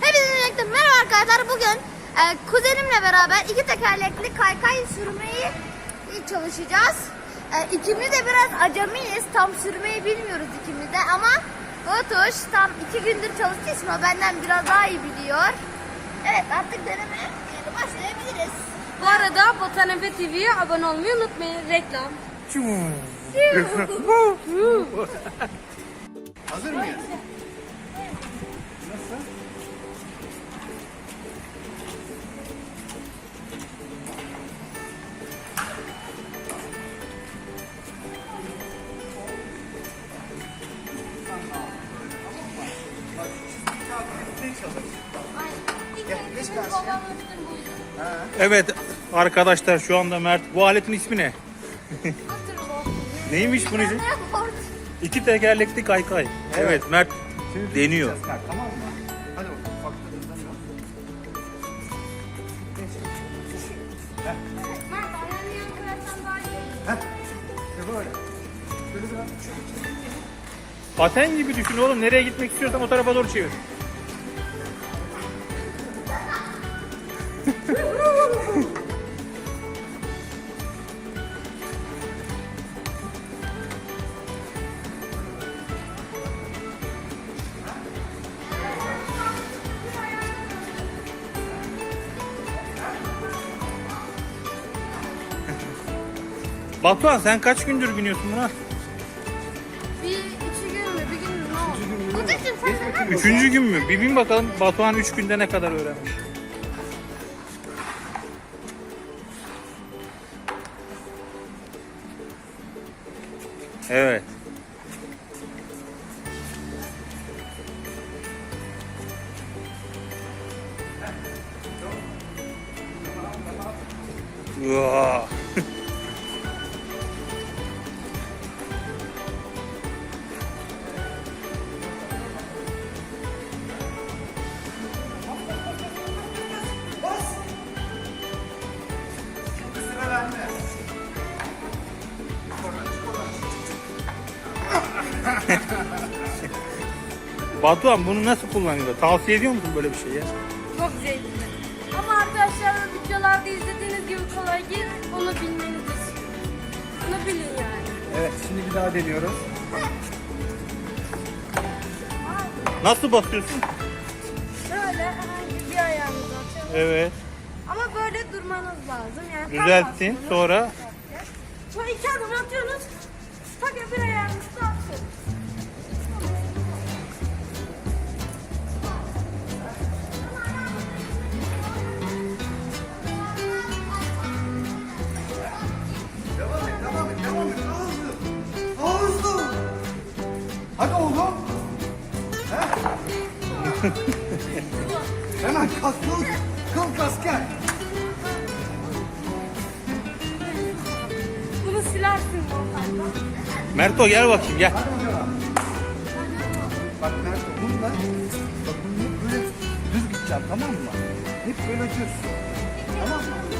Hepinize merhaba arkadaşlar. Bugün e, kuzenimle beraber iki tekerlekli kaykay sürmeyi çalışacağız. E, ikimiz de biraz acemiyiz. Tam sürmeyi bilmiyoruz ikimiz de ama Batuş tam iki gündür çalıştığı için o benden biraz daha iyi biliyor. Evet artık denemeye başlayabiliriz. Bu arada Botan Efe TV'ye abone olmayı unutmayın. Reklam. Hazır mıyız? Evet arkadaşlar şu anda Mert. Bu aletin ismi ne? Neymiş bunun ismi? İki tekerlekli kaykay. Evet Mert deniyor. Tamam mı? Hadi bakalım. Paten gibi düşün oğlum. Nereye gitmek istiyorsan o tarafa doğru çevir. Batuhan sen kaç gündür biniyorsun buna? Bir iki gün mü? Bir gün mü? Ne oldu? Kuzucuğum sen neden Üçüncü gün mü? Bir bin bakalım Batuhan üç günde ne kadar öğrenmiş. Evet. Vaa. Batuhan bunu nasıl kullanıyorlar? Tavsiye ediyor musun böyle bir şey ya? Çok zevkli. Ama arkadaşlar videolarda izlediğiniz gibi kolay değil. Onu bilmeniz için. Bunu bilin yani. Evet şimdi bir daha deniyoruz. Nasıl basıyorsun? Şöyle herhangi bir ayağınızı atıyorsunuz. Evet. Ama böyle durmanız lazım. Yani tam Düzelttin. bastınız. Sonra Sonra iki adım atıyorsunuz. Tak bir ayağınızı da Hemen kalk, kalk. Kalk asker. Bunu silersin normalde. Merto gel bakayım gel. Bak nerede? Bununla, bak bunu böyle düz gideceğim tamam mı? Hep böyle düz. Tamam mı?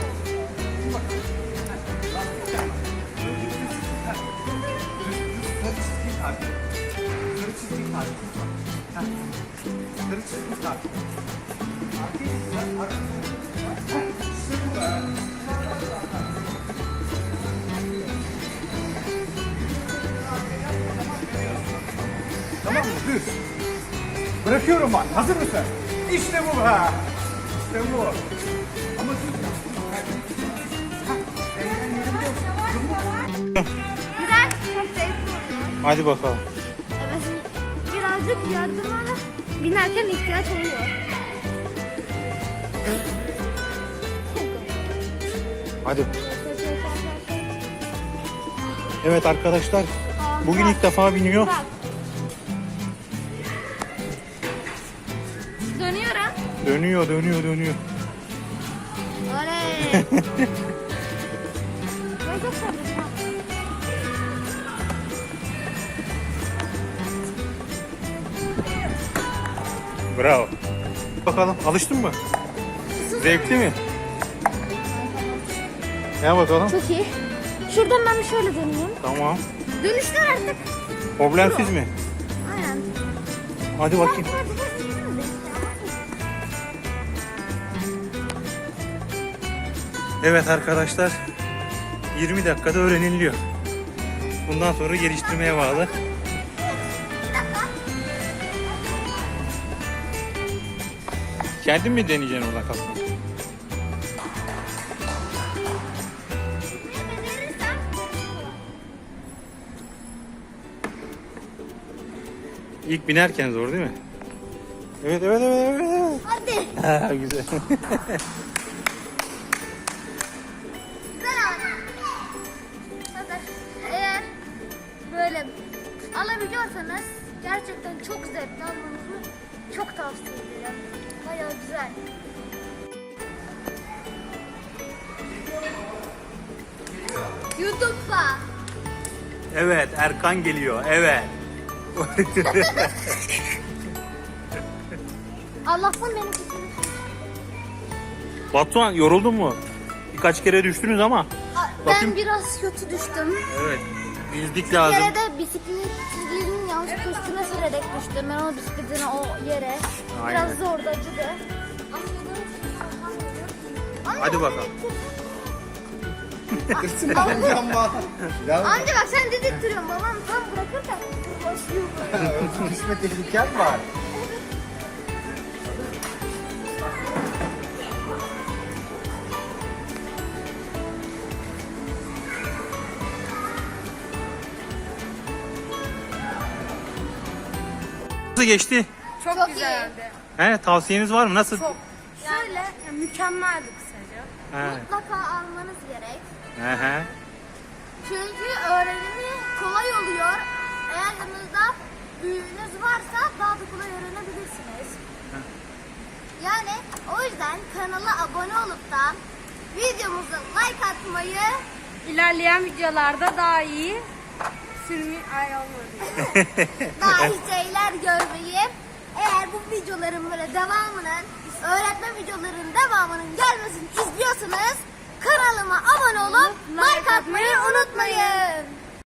Tamam mı? Düz. Bırakıyorum bak. Hazır mısın? İşte bu be. İşte bu. Ama düz yap. Güzel. Hadi bakalım. Birazcık yardımlara binerken ihtiyaç oluyor. Hadi. Evet arkadaşlar. Bugün ilk defa biniyor. Bak. Dönüyorum. Dönüyor, dönüyor, dönüyor. Oley. Bravo. Bakalım alıştın mı? Zevkli mi? Ya bakalım. Çok iyi. Şuradan ben şöyle döneyim. Tamam. Dönüşler artık. Problemsiz mi? Aynen. Hadi bakayım. Evet arkadaşlar 20 dakikada öğreniliyor. Bundan sonra geliştirmeye bağlı. Kendin mi deneyeceksin orada kalkmayı? İlk binerken zor değil mi? Evet evet evet evet. evet. Hadi. Ha, güzel. Eğer böyle alabiliyorsanız gerçekten çok zevkli almanızı çok tavsiye ederim. Bayağı güzel. YouTube'da. evet Erkan geliyor. Evet. Allah'tan benim fikrim. Batuhan yoruldun mu? Birkaç kere düştünüz ama. Aa, Bakayım. Ben biraz kötü düştüm. Evet. Yüzlük Bir lazım. kere de bisikletin yanlışlıkla üstüne sürerek düştüm. Ben o bisikletin o yere. Aynen. Biraz zordu acıdı. Hadi bakalım. Kırsın ama. Ya Amca bak sen dedik duruyorsun. Babam tam bırakırken başlıyor böyle. düşme tehliken var. Nasıl geçti? Çok, Çok güzeldi. He, tavsiyeniz var mı? Nasıl? Çok. Şöyle yani mükemmeldi kısaca. He. Mutlaka almanız gerek. He he. Çünkü öğrenimi kolay oluyor. Eğer yanınızda büyüğünüz varsa daha da kolay öğrenebilirsiniz. Yani o yüzden kanala abone olup da videomuza like atmayı İlerleyen videolarda daha iyi sürmü ay olmadı. daha iyi şeyler görmeyi eğer bu videoların böyle devamının öğretmen videoların devamının gelmesini istiyorsanız kanalıma abone olup like atmayı unutmayın.